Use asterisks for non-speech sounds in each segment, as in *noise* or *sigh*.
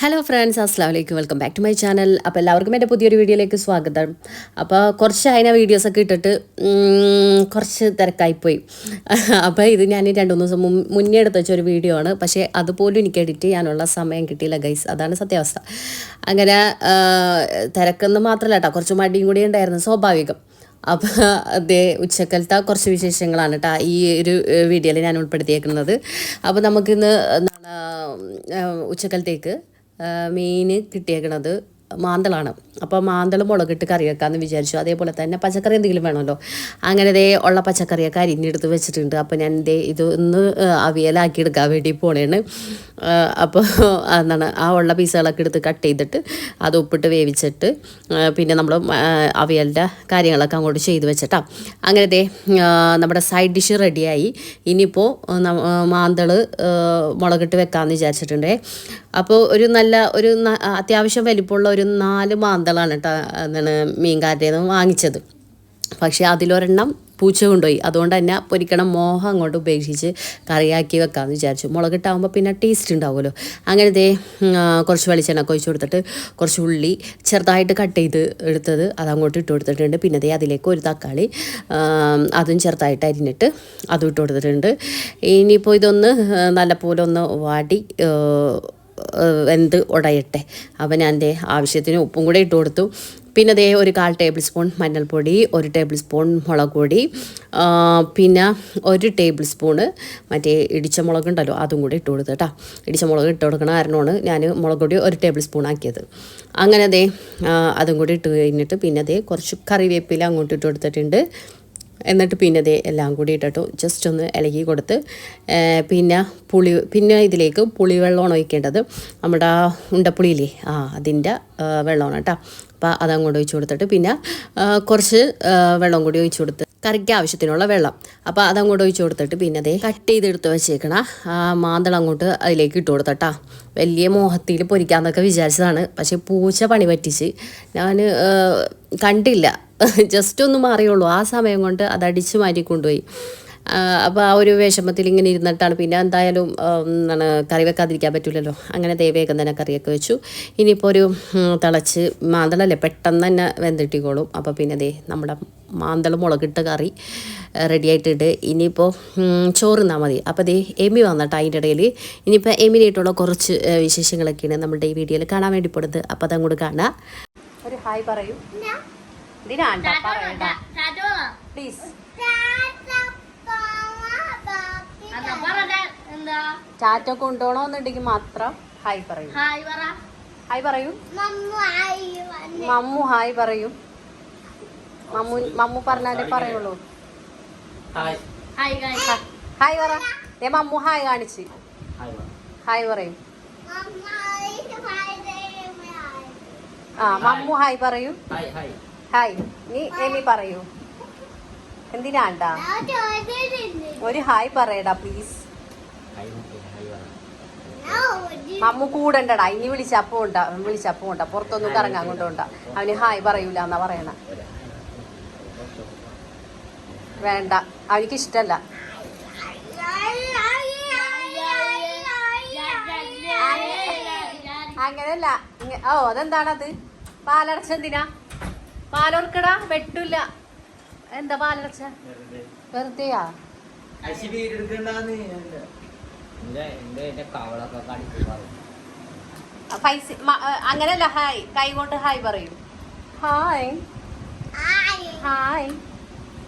Hello friends അസ്സാം വലൈക്കും welcome back to my channel അപ്പോൾ എല്ലാവർക്കും എന്റെ പുതിയൊരു വീഡിയോയിലേക്ക് സ്വാഗതം. അപ്പോൾ കുറച്ച് അതിനെ വീഡിയോസൊക്കെ ഇട്ടിട്ട് കുറച്ച് തിരക്കായിപ്പോയി. അപ്പോൾ ഇത് ഞാൻ രണ്ട് മൂന്ന് ദിവസം മുന്നേ എടുത്ത് വെച്ച ഒരു വീഡിയോ ആണ്. പക്ഷേ അതുപോലും എനിക്ക് എഡിറ്റ് ചെയ്യാനുള്ള സമയം കിട്ടിയില്ല ഗൈസ് അതാണ് സത്യാവസ്ഥ. അങ്ങനെ തിരക്കെന്ന് മാത്രമല്ല കേട്ടോ കുറച്ച് മടിയും കൂടി ഉണ്ടായിരുന്നു സ്വാഭാവികം. അപ്പോൾ അതേ ഉച്ചക്കലത്തെ കുറച്ച് വിശേഷങ്ങളാണ് കേട്ടോ ഈ ഒരു വീഡിയോയിൽ ഞാൻ ഉൾപ്പെടുത്തിയേക്കുന്നത്. അപ്പോൾ നമുക്കിന്ന് ഉച്ചക്കലത്തേക്ക് മീൻ കിട്ടിയേക്കണത്. മാന്തളാണ്. അപ്പോൾ മാന്തൾ മുളകിട്ട് കറി വെക്കാമെന്ന് വിചാരിച്ചു. അതേപോലെ തന്നെ പച്ചക്കറി എന്തെങ്കിലും വേണമല്ലോ. അങ്ങനെ ദേ ഉള്ള പച്ചക്കറിയൊക്കെ അരിഞ്ഞെടുത്ത് വെച്ചിട്ടുണ്ട്. അപ്പോൾ ഞാൻ ദേ ഇത് ഒന്ന് അവിയലാക്കി എടുക്കാൻ വേണ്ടി പോണേണ്. അപ്പോൾ എന്താണ് ആ ഉള്ള പീസുകളൊക്കെ എടുത്ത് കട്ട് ചെയ്തിട്ട് അത് ഉപ്പിട്ട് വേവിച്ചിട്ട് പിന്നെ നമ്മൾ അവിയലിന്റെ കാര്യങ്ങളൊക്കെ അങ്ങോട്ട് ചെയ്ത് വെച്ചിട്ടാ. അങ്ങനെ ദേ നമ്മുടെ സൈഡ് ഡിഷ് റെഡിയായി. ഇനിയിപ്പോൾ മാന്തൾ മുളകിട്ട് വെക്കാമെന്ന് വിചാരിച്ചിട്ടുണ്ടേ. അപ്പോൾ ഒരു നല്ല ഒരു അത്യാവശ്യം വലിപ്പമുള്ള ഒരു നാല് മാന്തളാണ് കേട്ടോ എന്താണ് മീൻകാരുടെ നിന്ന് വാങ്ങിച്ചത്. പക്ഷേ അതിലൊരെണ്ണം പൂച്ച കൊണ്ടുപോയി. അതുകൊണ്ട് തന്നെ പൊരിക്കണം മോഹം അങ്ങോട്ട് ഉപേക്ഷിച്ച് കറിയാക്കി വെക്കാമെന്ന് വിചാരിച്ചു. മുളകിട്ടാകുമ്പോൾ പിന്നെ ടേസ്റ്റ് ഉണ്ടാവുമല്ലോ. അങ്ങനത്തെ കുറച്ച് വെളിച്ചെണ്ണ ഒഴിച്ച് കൊടുത്തിട്ട് കുറച്ച് ഉള്ളി ചെറുതായിട്ട് കട്ട് ചെയ്ത് എടുത്തത് അത് അങ്ങോട്ട് ഇട്ട് കൊടുത്തിട്ടുണ്ട്. പിന്നെ ദേ അതിലേക്ക് ഒരു തക്കാളി അതും ചെറുതായിട്ട് അരിഞ്ഞിട്ട് അതും ഇട്ട് കൊടുത്തിട്ടുണ്ട്. ഇനിയിപ്പോൾ ഇതൊന്ന് നല്ലപോലെ ഒന്ന് വാടി വെന്ത് ഉടയട്ടെ. അപ്പം ഞാൻ എന്റെ ആവശ്യത്തിന് ഉപ്പും കൂടെ ഇട്ട് കൊടുത്തു. പിന്നെ ദേ ഒരു കാൽ ടേബിൾ സ്പൂൺ മഞ്ഞൾപ്പൊടി ഒരു ടേബിൾ സ്പൂൺ മുളക് പൊടി പിന്നെ ഒരു ടേബിൾ സ്പൂണ് മറ്റേ ഇടിച്ച മുളക് ഉണ്ടല്ലോ അതും കൂടി ഇട്ട് കൊടുത്തു കേട്ടോ. ഇടിച്ച മുളക് ഇട്ട് കൊടുക്കണ കാരണമാണ് ഞാൻ മുളക് പൊടി ഒരു ടേബിൾ സ്പൂൺ ആക്കിയത്. അങ്ങനെ അതേ അതും കൂടി ഇട്ട് കഴിഞ്ഞിട്ട് പിന്നെ അതേ കുറച്ച് കറിവേപ്പില അങ്ങോട്ട് ഇട്ട് കൊടുത്തിട്ടുണ്ട്. എന്നിട്ട് പിന്നെ ദേ എല്ലാം കൂടി ഇട്ടിട്ടു ജസ്റ്റ് ഒന്ന് ഇളകി കൊടുത്ത് പിന്നെ പുളി പിന്നെ ഇതിലേക്ക് പുളിവെള്ളമാണ് ഒഴിക്കേണ്ടത്. നമ്മുടെ ഉണ്ടപ്പുളിയില്ലേ ആ അതിന്റെ വെള്ളമാണ് കേട്ടോ. അപ്പോൾ അതങ്ങോട്ട് ഒഴിച്ചു കൊടുത്തിട്ട് പിന്നെ കുറച്ച് വെള്ളം കൂടി ഒഴിച്ചു കൊടുത്ത് കറിക്ക് ആവശ്യത്തിനുള്ള വെള്ളം. അപ്പോൾ അതങ്ങോട്ട് ഒഴിച്ചു കൊടുത്തിട്ട് പിന്നെ അതേ കട്ട് ചെയ്തെടുത്ത് വെച്ചേക്കണ ആ മാന്തളം അങ്ങോട്ട് അതിലേക്ക് ഇട്ട് കൊടുത്തട്ടാ. വലിയ മോഹത്തിൽ പൊരിക്കാന്നൊക്കെ വിചാരിച്ചതാണ്. പക്ഷേ പൂച്ച പണി പറ്റിച്ച് ഞാൻ കണ്ടില്ല. *laughs* ജസ്റ്റ് ഒന്ന് മാറിയുള്ളൂ. ആ സമയം കൊണ്ട് അത് അടിച്ച് മാറ്റി കൊണ്ടുപോയി. അപ്പോൾ ആ ഒരു വിഷമത്തിൽ ഇങ്ങനെ ഇരുന്നിട്ടാണ്. പിന്നെ എന്തായാലും എന്താണ് കറി വെക്കാതിരിക്കാൻ പറ്റില്ലല്ലോ അങ്ങനെ വേഗം തന്നെ കറിയൊക്കെ വെച്ചു. ഇനിയിപ്പോൾ ഒരു തിളച്ച് മാന്തളല്ലേ പെട്ടെന്ന് തന്നെ വെന്തിട്ടിക്കോളും. അപ്പോൾ പിന്നെ ദേ നമ്മുടെ മാന്തൾ മുളകിട്ട കറി റെഡി ആയിട്ടുണ്ട് ഇനിയിപ്പോൾ ചോറ് നിന്നാൽ മതി. അപ്പോൾ ദേ എമി വന്നിട്ട് അതിന്റെ ഇടയിൽ ഇനിയിപ്പോൾ എമിനായിട്ടുള്ള കുറച്ച് വിശേഷങ്ങളൊക്കെയാണ് നമ്മുടെ ഈ വീഡിയോയിൽ കാണാൻ വേണ്ടി പോണത്. അപ്പോൾ അതങ്ങോട്ട് കാണാം. ഒരു ഹായ് പറയൂ. പ്ലീസ് ചാറ്റ കൊണ്ടുപോകണമെന്നുണ്ടെങ്കിൽ മാത്രം ഹായ് പറയൂ. ഹായ് പറ. ഹായ് പറയൂ. മമ്മു ഹായ് പറയും മമ്മു ഹായ് പറയൂ. മമ്മു മമ്മു പറഞ്ഞാലേ പറയുള്ളൂ. ഹായ്. പറ. ഏ മമ്മു ഹായ് കാണിച്ച്. ഹായ് പറയും. ആ മമ്മു ഹായ് പറയൂ. ഹായ് നീ എമി പറയൂ. എന്തിനാണ്ടാ ഒരു ഹായ് പറയടാ പ്ലീസ് മമ്മു കൂടണ്ടടാ. ഇനി വിളിച്ചപ്പോ ഉണ്ടാ വിളിച്ചപ്പോ ഉണ്ടാ. പുറത്തൊന്നും കറങ്ങാൻ കൊണ്ടുണ്ടാ. അവന് ഹായ് പറയൂല എന്നാ പറയണ വേണ്ട. അവനിക്ക് ഇഷ്ടല്ല അങ്ങനല്ല ഓ അതെന്താണത് പാലടച്ചെന്തിനാ പാലൊർക്കടാ വെട്ടില്ല. എന്താ പാലടച്ച? വെറുതെയാ? പൈസ അങ്ങനല്ല ഹായ്. കൈ കൊണ്ട് ഹായ് പറയൂ. ഹായ്. ഹായ്.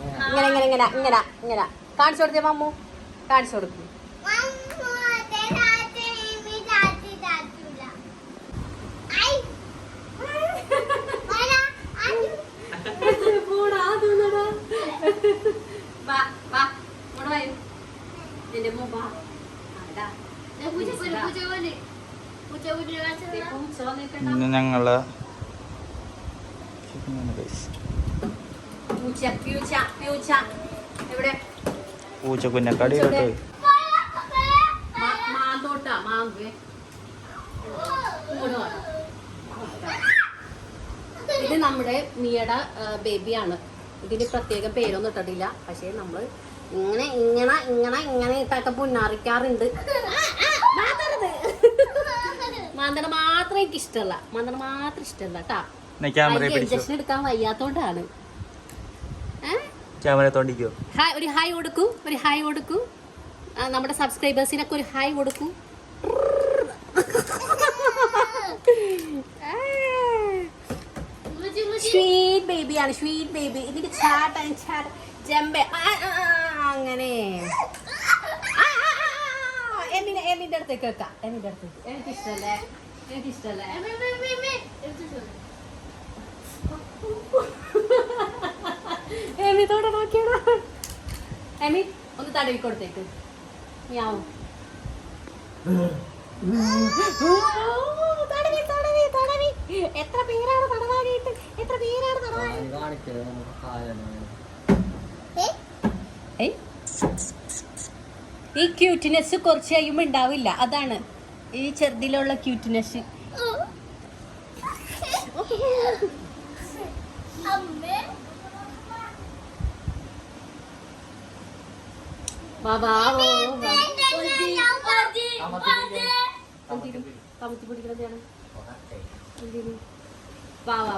ഇങ്ങനെ ഇങ്ങനെ ഇങ്ങനെ ഇങ്ങനെ ഇങ്ങനെ. കാണിച്ചു കൊടുത്തേ മമ്മു കാണിച്ചു കൊടുക്കും. നിന്റെ മുമ്പ് ഞങ്ങൾ പൂച്ച വാ. ഇത് നമ്മുടെ മിയയുടെ ബേബിയാണ്. ഇതിന് പ്രത്യേകം പേരൊന്നും ഇട്ടിട്ടില്ല. പക്ഷേ നമ്മൾ ഇങ്ങനെ ഇങ്ങനെ ഇങ്ങനെ ഇങ്ങനെ ഇട്ടൊക്കെ പുന്നാറിക്കാറുണ്ട്. മാന്തണ മാത്രം എനിക്ക് ഇഷ്ടമല്ല മാന്തട മാത്രം ഇഷ്ടമല്ല കേട്ടാ. ഇഞ്ചക്ഷൻ എടുക്കാൻ വയ്യാത്തോണ്ടാണ്? ക്യാമറ തോണ്ടിക്കോ? ഹായ് ഒരു ഹായ് കൊടുക്കൂ ഒരു ഹായ് കൊടുക്കൂ. നമ്മുടെ സബ്സ്ക്രൈബേഴ്സിനൊക്കെ ഒരു ഹായ് കൊടുക്കൂ. സ്വീറ്റ് ബേബിയാണ് സ്വീറ്റ് ബേബി ഇതിന്റെ ചാട്ട് ചാട്ട് ജമ്പ. അങ്ങനെ. എമ്മിനെ എമ്മിന്റെ അടുത്തേക്ക് വെക്കാം. എമ്മിന്റെ അടുത്തേക്ക്. എനിക്ക് ഇഷ്ടല്ലേ? എനിക്ക് ഇഷ്ടല്ലേ? എമി എമിതോടെ നോക്കിയടാ. എമി ഒന്ന് തടവി കൊടുത്തേക്ക്. ഞാവും എത്ര പേരാണ് തടവാനായിട്ട്? എത്ര പേരാണ് തടവാനായിട്ട്? ഈ ക്യൂട്ട്നെസ് കുറച്ച് കഴിയുമ്പോൾ ഉണ്ടാവില്ല. അതാണ് ഈ ചെറുതിലുള്ള ക്യൂട്ട്നെസ് അമ്മേ.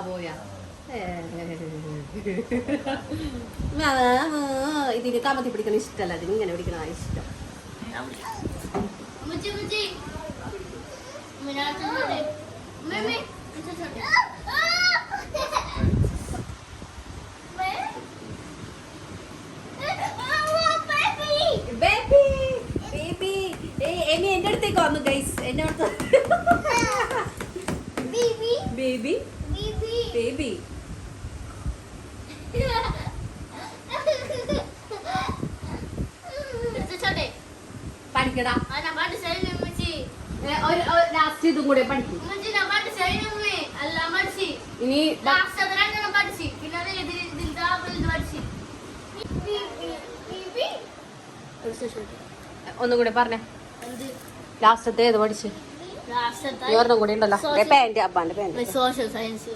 പോയാ. ഇതിന് കമത്തി പിടിക്കണ ഇഷ്ടമല്ല അതിന് ഇങ്ങനെ പിടിക്കണ ഇഷ്ടം. എന്റെ അടുത്തേക്ക് വന്നു ഗൈസ് എന്നെ ബേബി ബേബി പഠിക്കടാ. ലാസ്റ്റ് ഇതും കൂടെ പഠിക്കും. ഇനി ഒന്നും കൂടെ പറഞ്ഞേ. ലാസ്റ്റത്തെ ഏത് പഠിച്ച്? ഇവരുടെ കൂടെ ഉണ്ടല്ലോ. പാന്റ് അബ്ബാന്റെ പാന്റ് സോഷ്യൽ സയൻസ്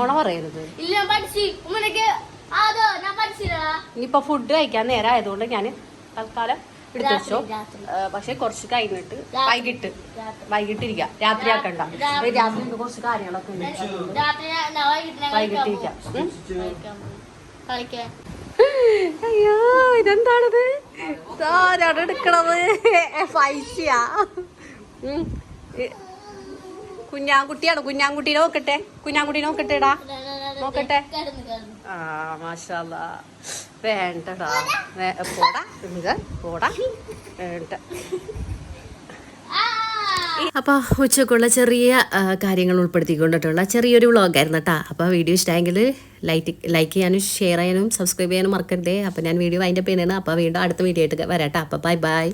ഓണ ഇനിയിപ്പോ ഫുഡ് കഴിക്കാൻ നേരം ആയതുകൊണ്ട് ഞാൻ തൽക്കാലം എടുത്തു വെച്ചോ. പക്ഷെ കുറച്ച് കഴിഞ്ഞിട്ട് വൈകിട്ട് വൈകിട്ടിരിക്കാം. രാത്രി ആക്കണ്ട. രാത്രി കുറച്ച് കാര്യങ്ങളൊക്കെ വൈകിട്ടിരിക്കാം. കളിക്കാൻ. അയ്യോ ഇതെന്താണിത്? എടുക്കണത്? പൈസയാ. കുഞ്ഞാൻകുട്ടിയാണ്? കുഞ്ഞാൻകുട്ടി നോക്കട്ടെ. കുഞ്ഞാൻകുട്ടി നോക്കട്ടെടാ. നോക്കട്ടെ. ആ മാഷാല്ല. വേണ്ടടാ. പോടാ. പോടാ. വേണ്ട. അപ്പോൾ ഉച്ചക്കുള്ള ചെറിയ കാര്യങ്ങൾ ഉൾപ്പെടുത്തിക്കൊണ്ടിട്ടുള്ള ചെറിയൊരു വ്ളോഗായിരുന്നു കേട്ടോ അപ്പോൾ വീഡിയോ ഇഷ്ടമെങ്കിൽ ലൈക്ക് ലൈക്ക് ചെയ്യാനും ഷെയർ ചെയ്യാനും സബ്സ്ക്രൈബ് ചെയ്യാനും മറക്കരുതേ. അപ്പോൾ ഞാൻ വീഡിയോ അതിന്റെ പേരാണ് അപ്പോൾ വീണ്ടും അടുത്ത വീഡിയോ ആയിട്ട് വരാം കേട്ടോ അപ്പോൾ ബൈ ബൈ